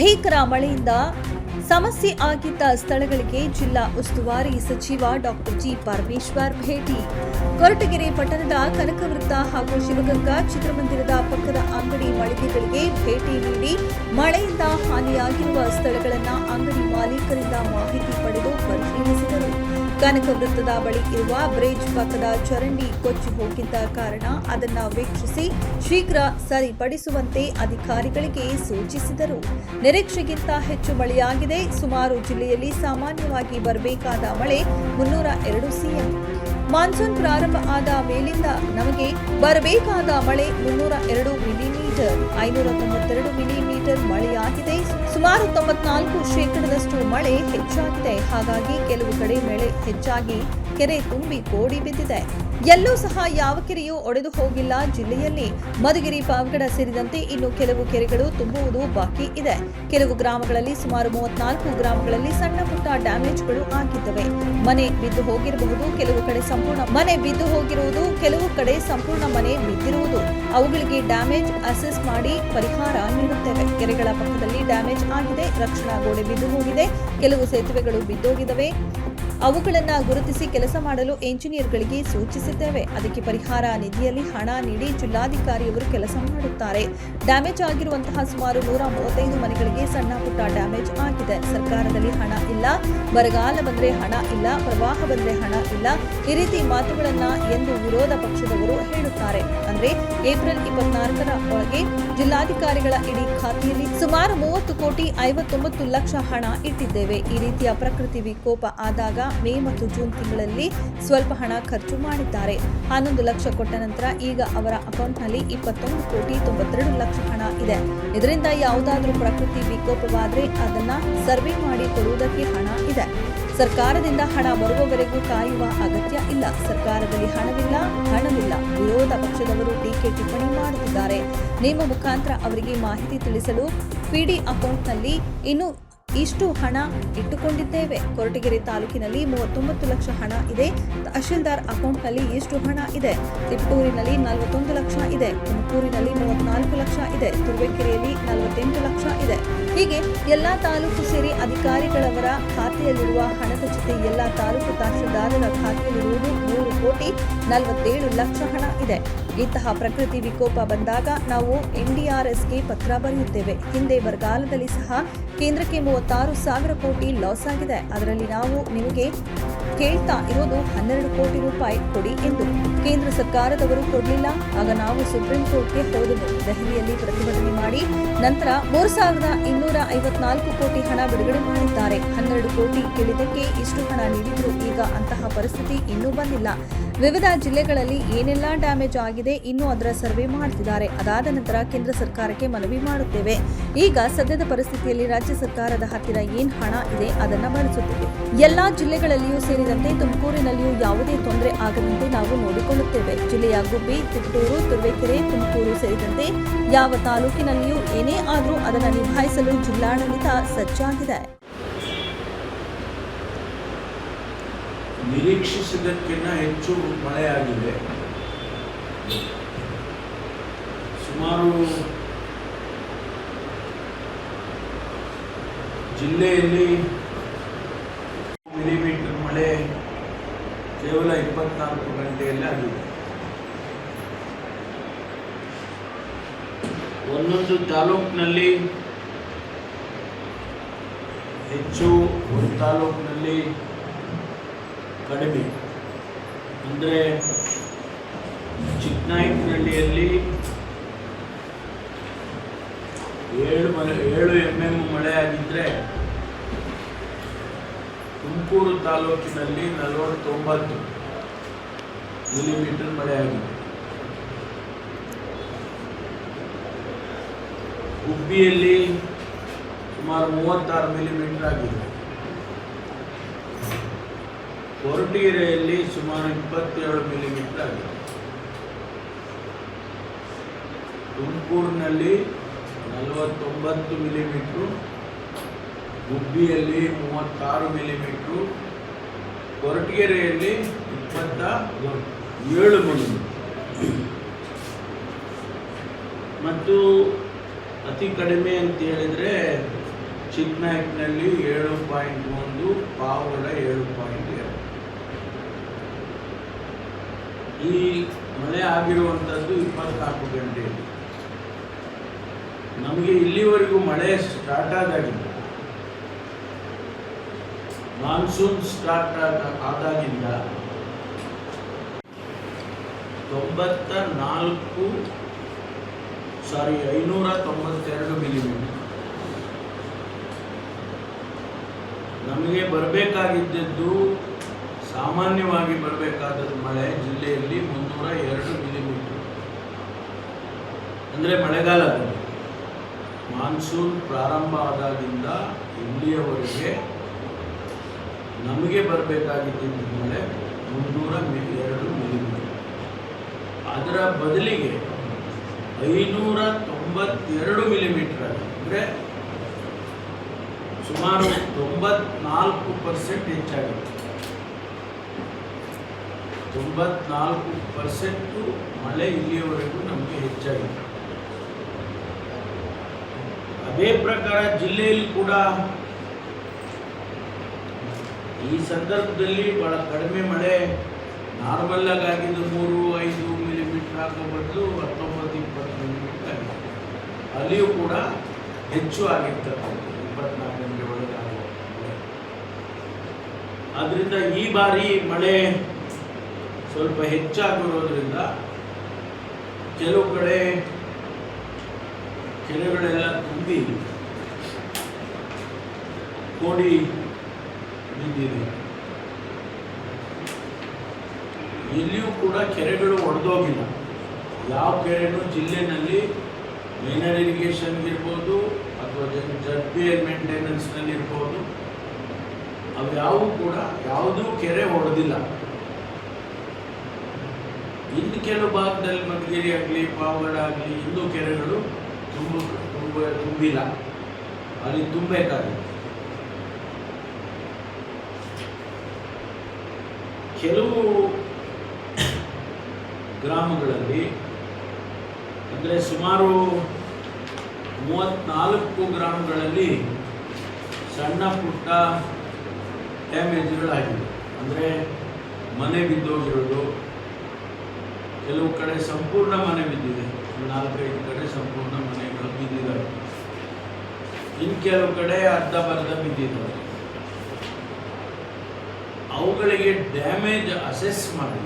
ಭೀಕರ ಮಳೆಯಿಂದ ಸಮಸ್ಯೆ ಆಗಿದ್ದ ಸ್ಥಳಗಳಿಗೆ ಜಿಲ್ಲಾ ಉಸ್ತುವಾರಿ ಸಚಿವ ಡಾಕ್ಟರ್ ಜಿ ಪರಮೇಶ್ವರ್ ಭೇಟಿ. ಕೊರಟಗೆರೆ ಪಟ್ಟಣದ ಕನಕವೃತ್ತ ಹಾಗೂ ಶಿವಗಂಗಾ ಚಿತ್ರಮಂದಿರದ ಪಕ್ಕದ ಅಂಗಡಿ ಮಳಿಗೆಗಳಿಗೆ ಭೇಟಿ ನೀಡಿ ಮಳೆಯಿಂದ ಹಾನಿಯಾಗಿರುವ ಸ್ಥಳಗಳನ್ನು ಅಂಗಡಿ ಮಾಲೀಕರಿಂದ ಮಾಹಿತಿ ಪಡೆದು ಪರಿಶೀಲಿಸಿದರು. ಕನಕ ವೃತ್ತದ ಬಳಿ ಇರುವ ಬ್ರಿಡ್ಜ್ ಪಕ್ಕದ ಚರಂಡಿ ಕೊಚ್ಚಿ ಹೋಗಿದ್ದ ಕಾರಣ ಅದನ್ನು ವೀಕ್ಷಿಸಿ ಶೀಘ್ರ ಸರಿಪಡಿಸುವಂತೆ ಅಧಿಕಾರಿಗಳಿಗೆ ಸೂಚಿಸಿದರು. ನಿರೀಕ್ಷೆಗಿಂತ ಹೆಚ್ಚು ಮಳೆಯಾಗಿದೆ. ಸುಮಾರು ಜಿಲ್ಲೆಯಲ್ಲಿ ಸಾಮಾನ್ಯವಾಗಿ ಬರಬೇಕಾದ ಮಳೆ ಮುನ್ನೂರ ಎರಡು ಸಿಎಂ. ಮಾನ್ಸೂನ್ ಪ್ರಾರಂಭ ಆದ ಮೇಲಿಂದ ನಮಗೆ ಬರಬೇಕಾದ ಮಳೆ ಮುನ್ನೂರ ಎರಡು ಮಿಲಿಮೀಟರ್. ಐನೂರ ತೊಂಬತ್ತೆರಡು ಮಿಲಿಮೀಟರ್ ಮಳೆಯಾಗಿದೆ. ಸುಮಾರು ತೊಂಬತ್ನಾಲ್ಕು ಶೇಕಡದಷ್ಟು ಮಳೆ ಹೆಚ್ಚಾಗಿದೆ. ಹಾಗಾಗಿ ಕೆಲವು ಕಡೆ ಮಳೆ ಹೆಚ್ಚಾಗಿ ಕೆರೆ ತುಂಬಿ ಕೋಡಿ ಬಿದ್ದಿದೆ. ಎಲ್ಲೂ ಸಹ ಯಾವ ಕೆರೆಯೂ ಒಡೆದು ಹೋಗಿಲ್ಲ. ಜಿಲ್ಲೆಯಲ್ಲಿ ಮಧುಗಿರಿ, ಪಾವಗಡ ಸೇರಿದಂತೆ ಇನ್ನು ಕೆಲವು ಕೆರೆಗಳು ತುಂಬುವುದು ಬಾಕಿ ಇದೆ. ಕೆಲವು ಗ್ರಾಮಗಳಲ್ಲಿ ಸುಮಾರು ಮೂವತ್ನಾಲ್ಕು ಗ್ರಾಮಗಳಲ್ಲಿ ಸಣ್ಣ ಪುಟ್ಟ ಡ್ಯಾಮೇಜ್ಗಳು ಆಗಿದ್ದವೆ. ಮನೆ ಬಿದ್ದು ಹೋಗಿರಬಹುದು, ಕೆಲವು ಕಡೆ ಸಂಪೂರ್ಣ ಮನೆ ಬಿದ್ದು ಹೋಗಿರುವುದು, ಕೆಲವು ಕಡೆ ಸಂಪೂರ್ಣ ಮನೆ ಬಿದ್ದಿರುವುದು. ಅವುಗಳಿಗೆ ಡ್ಯಾಮೇಜ್ ಅಸೆಸ್ ಮಾಡಿ ಪರಿಹಾರ ನೀಡುತ್ತೇವೆ. ಕೆರೆಗಳ ಪಕ್ಕದಲ್ಲಿ ಡ್ಯಾಮೇಜ್ ಆಗಿದೆ ರಕ್ಷಣಾ ಗೋಡೆ ಬಿದ್ದು ಹೋಗಿದೆ. ಕೆಲವು ಸೇತುವೆಗಳು ಬಿದ್ದೋಗಿದವೆ ಅವುಗಳನ್ನು ಗುರುತಿಸಿ ಕೆಲಸ ಮಾಡಲು ಎಂಜಿನಿಯರ್ಗಳಿಗೆ ಸೂಚಿಸಿದ್ದೇವೆ. ಅದಕ್ಕೆ ಪರಿಹಾರ ನಿಧಿಯಲ್ಲಿ ಹಣ ನೀಡಿ ಜಿಲ್ಲಾಧಿಕಾರಿಯವರು ಕೆಲಸ ಮಾಡುತ್ತಾರೆ. ಡ್ಯಾಮೇಜ್ ಆಗಿರುವಂತಹ ಸುಮಾರು ನೂರ ಮೂವತ್ತೈದು ಮನೆಗಳಿಗೆ ಸಣ್ಣ ಪುಟ್ಟ ಡ್ಯಾಮೇಜ್ ಆಗಿದೆ. ಸರ್ಕಾರದಲ್ಲಿ ಹಣ ಇಲ್ಲ. ಬರಗಾಲ ಬಂದರೆ ಹಣ ಇಲ್ಲ. ಪ್ರವಾಹ ಬಂದರೆ ಹಣ ಇಲ್ಲ. ಈ ರೀತಿ ಮಾತುಗಳನ್ನು ಎಂದು ವಿರೋಧ ಪಕ್ಷದವರು ಹೇಳುತ್ತಾರೆ. ಅಂದ್ರೆ ಏಪ್ರಿಲ್ ಇಪ್ಪತ್ನಾಲ್ಕರ ಒಳಗೆ ಜಿಲ್ಲಾಧಿಕಾರಿಗಳ ಇಡೀ ಖಾತೆಯಲ್ಲಿ ಸುಮಾರು ಮೂವತ್ತು ಕೋಟಿ ಐವತ್ತೊಂಬತ್ತು ಲಕ್ಷ ಹಣ ಇಟ್ಟಿದ್ದೇವೆ. ಈ ರೀತಿಯ ಪ್ರಕೃತಿ ವಿಕೋಪ ಆದಾಗ ಮೇ ಮತ್ತು ಜೂನ್ ತಿಂಗಳಲ್ಲಿ ಸ್ವಲ್ಪ ಹಣ ಖರ್ಚು ಮಾಡಿದ್ದಾರೆ. ಹನ್ನೊಂದು ಲಕ್ಷ ಕೊಟ್ಟ ನಂತರ ಈಗ ಅವರ ಅಕೌಂಟ್ನಲ್ಲಿ ಇಪ್ಪತ್ತೊಂದು ಕೋಟಿ ತೊಂಬತ್ತೆರಡು ಲಕ್ಷ ಹಣ ಇದೆ. ಇದರಿಂದ ಯಾವುದಾದ್ರೂ ಪ್ರಕೃತಿ ವಿಕೋಪವಾದ್ರೆ ಅದನ್ನ ಸರ್ವೆ ಮಾಡಿ ಕೊಡುವುದಕ್ಕೆ ಹಣ ಇದೆ. ಸರ್ಕಾರದಿಂದ ಹಣ ಬರುವವರೆಗೂ ಕಾಯುವ ಅಗತ್ಯ ಇಲ್ಲ. ಸರ್ಕಾರದಲ್ಲಿ ಹಣವಿಲ್ಲ ಹಣವಿಲ್ಲ. ವಿರೋಧ ಪಕ್ಷದವರು ಟೀಕೆ ಟಿಪ್ಪಣಿ ಮಾಡುತ್ತಿದ್ದಾರೆ. ನಿಮ್ಮ ಮುಖಾಂತರ ಅವರಿಗೆ ಮಾಹಿತಿ ತಿಳಿಸಲು ಪಿಡಿ ಅಕೌಂಟ್ನಲ್ಲಿ ಇನ್ನು ಇಷ್ಟು ಹಣ ಇಟ್ಟುಕೊಂಡಿದ್ದೇವೆ. ಕೊರಟಗೆರೆ ತಾಲೂಕಿನಲ್ಲಿ ಮೂವತ್ತೊಂಬತ್ತು ಲಕ್ಷ ಹಣ ಇದೆ. ತಹಶೀಲ್ದಾರ್ ಅಕೌಂಟ್ನಲ್ಲಿ ಇಷ್ಟು ಹಣ ಇದೆ. ತಿಪ್ಪೂರಿನಲ್ಲಿ ನಲವತ್ತೊಂದು ಲಕ್ಷ ಇದೆ. ತುಮಕೂರಿನಲ್ಲಿ ಮೂವತ್ನಾಲ್ಕು ಲಕ್ಷ ಇದೆ. ತುರುವೇಕೆರೆಯಲ್ಲಿ ನಲವತ್ತೆಂಟು ಲಕ್ಷ ಇದೆ. ಹೀಗೆ ಎಲ್ಲಾ ತಾಲೂಕು ಸೇರಿ ಅಧಿಕಾರಿಗಳವರ ಖಾತೆಯಲ್ಲಿರುವ ಹಣದ ಜೊತೆ ಎಲ್ಲಾ ತಾಲೂಕು ತಹಶೀಲ್ದಾರರ ಖಾತೆಯಲ್ಲಿರುವುದು ಮೂರು ಕೋಟಿ ನಲವತ್ತೇಳು ಲಕ್ಷ ಹಣ ಇದೆ. ಇಂತಹ ಪ್ರಕೃತಿ ವಿಕೋಪ ಬಂದಾಗ ನಾವು ಎನ್ಡಿಆರ್ಎಸ್ಗೆ ಪತ್ರ ಬರೆಯುತ್ತೇವೆ. ಹಿಂದೆ ಬರಗಾಲದಲ್ಲಿ ಸಹ ಕೇಂದ್ರಕ್ಕೆ ಮೂವತ್ತಾರು ಸಾವಿರ ಕೋಟಿ ಲಾಸ್ ಆಗಿದೆ. ಅದರಲ್ಲಿ ನಾವು ನಿಮಗೆ ಕೇಳ್ತಾ ಇರೋದು ಹನ್ನೆರಡು ಕೋಟಿ ರೂಪಾಯಿ ಕೊಡಿ ಎಂದು ಕೇಂದ್ರ ಸರ್ಕಾರದವರು ಕೊಡಲಿಲ್ಲ. ಆಗ ನಾವು ಸುಪ್ರೀಂ ಕೋರ್ಟ್ಗೆ ಹೋದೆವು. ದೆಹಲಿಯಲ್ಲಿ ಪ್ರತಿಭಟನೆ ಮಾಡಿ ನಂತರ ಮೂರು ಸಾವಿರದ ಇನ್ನೂರ ಐವತ್ನಾಲ್ಕು ಕೋಟಿ ಹಣ ಬಿಡುಗಡೆ ಮಾಡಿದ್ದಾರೆ. ಹನ್ನೆರಡು ಕೋಟಿ ಕೇಳಿದ್ದಕ್ಕೆ ಇಷ್ಟು ಹಣ ನೀಡಿದ್ರು ಈಗ ಅಂತಹ ಪರಿಸ್ಥಿತಿ ಇನ್ನೂ ಬಂದಿಲ್ಲ. ವಿವಿಧ ಜಿಲ್ಲೆಗಳಲ್ಲಿ ಏನೆಲ್ಲ ಡ್ಯಾಮೇಜ್ ಆಗಿದೆ ಇನ್ನೂ ಅದರ ಸರ್ವೆ ಮಾಡ್ತಿದ್ದಾರೆ. ಅದಾದ ನಂತರ ಕೇಂದ್ರ ಸರ್ಕಾರಕ್ಕೆ ಮನವಿ ಮಾಡುತ್ತೇವೆ. ಈಗ ಸದ್ಯದ ಪರಿಸ್ಥಿತಿಯಲ್ಲಿ ರಾಜ್ಯ ಸರ್ಕಾರದ ಹತ್ತಿರ ಏನ್ ಹಣ ಇದೆ ಅದನ್ನ ಬಳಸುತ್ತೇವೆ. ಎಲ್ಲಾ ಜಿಲ್ಲೆಗಳಲ್ಲಿಯೂ ಸೇರಿದಂತೆ ತುಮಕೂರಿನಲ್ಲಿಯೂ ಯಾವುದೇ ತೊಂದರೆ ಆಗದಂತೆ ನಾವು ನೋಡಿಕೊಳ್ಳುತ್ತೇವೆ. ಜಿಲ್ಲೆಯ ಗುಬ್ಬಿ ತುಮಕೂರು ತುರುವೇಕೆರೆ, ತುಮಕೂರು ಸೇರಿದಂತೆ ಯಾವ ತಾಲೂಕಿನಲ್ಲಿಯೂ ಏನೇ ಆದರೂ ಅದನ್ನು ನಿಭಾಯಿಸಲು ಜಿಲ್ಲಾಡಳಿತ ಸಜ್ಜಾಗಿದೆ. ನಿರೀಕ್ಷಿಸಿದ್ದಕ್ಕಿಂತ ಹೆಚ್ಚು ಮಳೆಯಾಗಿದೆ. ಸುಮಾರು ಜಿಲ್ಲೆಯಲ್ಲಿ ಮಿಲಿಮೀಟರ್ ಮಳೆ ಕೇವಲ ಇಪ್ಪತ್ನಾಲ್ಕು ಗಂಟೆಯಲ್ಲಿ ಆಗಿದೆ. ಒಂದೊಂದು ತಾಲೂಕಿನಲ್ಲಿ ಹೆಚ್ಚು, ಒಂದು ತಾಲೂಕಿನಲ್ಲಿ ಕಡಿಮೆ. ಅಂದರೆ ಚಿಕ್ಕನಾಯಕನಹಳ್ಳಿಯಲ್ಲಿ ಏಳು ಮಳೆ ಏಳು ಎಂ ಎಂ ಮಳೆ ಆಗಿದ್ದರೆ ತುಮಕೂರು ತಾಲೂಕಿನಲ್ಲಿ ನಲವತ್ತೊಂಬತ್ತು ಮಿಲಿಮೀಟರ್ ಮಳೆ ಆಗಿದೆ. ಹುಬ್ಬಿಯಲ್ಲಿ ಸುಮಾರು ಮೂವತ್ತಾರು ಮಿಲಿಮೀಟರ್ ಆಗಿದೆ. ಕೊರಟಗೆರೆಯಲ್ಲಿ ಸುಮಾರು ಇಪ್ಪತ್ತೇಳು ಮಿಲಿಮೀಟರ್ ಆಗಿದೆ. ತುಮಕೂರಿನಲ್ಲಿ ನಲವತ್ತೊಂಬತ್ತು ಮಿಲಿಮೀಟ್ರು ಗುಬ್ಬಿಯಲ್ಲಿ ಮೂವತ್ತಾರು ಮಿಲಿಮೀಟ್ರು ಕೊರಟಗೆರೆಯಲ್ಲಿ ಇಪ್ಪತ್ತ ಏಳು ಮಿಲಿಮೀಟರ್. ಮತ್ತು ಅತಿ ಕಡಿಮೆ ಅಂತ ಹೇಳಿದರೆ ಚಿಕ್ಕನಾಯಕ್ನಲ್ಲಿ ಏಳು ಪಾಯಿಂಟ್ ಒಂದು, ಪಾವಗಡ ಏಳು ಪಾಯಿಂಟ್ ಎರಡು ಈ ಮಳೆ ಆಗಿರುವಂಥದ್ದು ಇಪ್ಪತ್ನಾಲ್ಕು ಗಂಟೆಯಲ್ಲಿ. ನಮಗೆ ಇಲ್ಲಿವರೆಗೂ ಮಳೆ ಸ್ಟಾರ್ಟ್ ಆದಾಗಿಂದ ಮಾನ್ಸೂನ್ ಸ್ಟಾರ್ಟ್ ಆದ, ಆದಾಗಿಂದ ತೊಂಬತ್ತ ನಾಲ್ಕು ಸಾರಿ ಐನೂರ ತೊಂಬತ್ತೆರಡು ಮಿಲಿಮೀಟರ್ ನಮಗೆ ಬರಬೇಕಾಗಿದ್ದದ್ದು ಸಾಮಾನ್ಯವಾಗಿ ಬರಬೇಕಾದದ್ದು ಮಳೆ ಜಿಲ್ಲೆಯಲ್ಲಿ ಮುನ್ನೂರ ಎರಡು ಮಿಲಿಮೀಟರ್ ಅಂದರೆ ಮಳೆಗಾಲದಲ್ಲಿ ಮಾನ್ಸೂನ್ ಪ್ರಾರಂಭ ಆದಾಗಿಂದ ಇಲ್ಲಿಯವರೆಗೆ ನಮಗೆ ಬರಬೇಕಾಗಿದ್ದ ಮಳೆ ಮುನ್ನೂರ ಎರಡು ಮಿಲಿಮೀಟರ್ ಅದರ ಬದಲಿಗೆ ಐನೂರ ತೊಂಬತ್ತೆರಡು ಮಿಲಿಮೀಟರ್ ಅಂದರೆ ಸುಮಾರು ತೊಂಬತ್ನಾಲ್ಕು ಪರ್ಸೆಂಟ್ ಹೆಚ್ಚಾಗಿದೆ. ತೊಂಬತ್ನಾಲ್ಕು ಪರ್ಸೆಂಟು ಮಳೆ ಇಲ್ಲಿಯವರೆಗೂ ನಮಗೆ ಹೆಚ್ಚಾಗಿದೆ. ಅದೇ ಪ್ರಕಾರ ಜಿಲ್ಲೆಯಲ್ಲಿ ಕೂಡ ಈ ಸಂದರ್ಭದಲ್ಲಿ ಬಹಳ ಕಡಿಮೆ ಮಳೆ, ನಾರ್ಮಲ್ ಆಗಿ ಆಗಿದ್ದು ಮೂರು, ಐದು ಮಿಲಿಮೀಟರ್ ಆಗೋ ಬದಲು ಹತ್ತೊಂಬತ್ತು, ಇಪ್ಪತ್ತು ಮಿಲಿಮೀಟರ್ ಆಗಿದೆ. ಅಲ್ಲಿಯೂ ಕೂಡ ಹೆಚ್ಚು ಆಗಿರ್ತಕ್ಕಂಥದ್ದು ಇಪ್ಪತ್ನಾಲ್ಕು ಗಂಟೆ ಒಳಗಾಗುವ ಆದ್ದರಿಂದ ಈ ಬಾರಿ ಮಳೆ ಸ್ವಲ್ಪ ಹೆಚ್ಚಾಗಿರೋದ್ರಿಂದ ಕೆಲವು ಕಡೆ ಕೆರೆಗಳೆಲ್ಲ ತುಂಬಿ ಕೋಡಿ ಬಿದ್ದಿದೆ. ಎಲ್ಲಿಯೂ ಕೂಡ ಕೆರೆಗಳು ಒಡೆದೋಗಿಲ್ಲ. ಯಾವ ಕೆರೆನೂ ಜಿಲ್ಲೆನಲ್ಲಿ ಮೈನರ್ ಇರಿಗೇಷನ್ ಇರ್ಬೋದು ಅಥವಾ ಜಡ್ ಮೇಂಟೆನೆನ್ಸ್ನಲ್ಲಿ ಇರ್ಬೋದು ಅವು ಯಾವೂ ಕೂಡ ಯಾವುದೂ ಕೆರೆ ಒಡೆದಿಲ್ಲ. ಕೆಲವು ಭಾಗದಲ್ಲಿ ಮಧುಗಿರಿ ಆಗಲಿ, ಪಾವಗಡ ಆಗಲಿ, ಇನ್ನೂ ಕೆರೆಗಳು ತುಂಬ ತುಂಬ ತುಂಬಿಲ್ಲ. ಅಲ್ಲಿ ತುಂಬಬೇಕಾಗಿ ಕೆಲವು ಗ್ರಾಮಗಳಲ್ಲಿ ಅಂದರೆ ಸುಮಾರು ಮೂವತ್ತ್ನಾಲ್ಕು ಗ್ರಾಮಗಳಲ್ಲಿ ಸಣ್ಣ ಪುಟ್ಟ ಡ್ಯಾಮೇಜ್ಗಳಾಗಿವೆ. ಅಂದರೆ ಮನೆ ಬಿದ್ದೋಗಿರೋದು ಕೆಲವು ಕಡೆ ಸಂಪೂರ್ಣ ಮನೆ ಬಿದ್ದಿದೆ. ನಾಲ್ಕೈದು ಕಡೆ ಸಂಪೂರ್ಣ ಮನೆಗಳು ಬಿದ್ದಿದ್ದಾವೆ. ಇನ್ನು ಕೆಲವು ಕಡೆ ಅರ್ಧ ಬರ್ಧ ಬಿದ್ದಿದ್ದಾವೆ. ಅವುಗಳಿಗೆ ಡ್ಯಾಮೇಜ್ ಅಸೆಸ್ ಮಾಡಿ.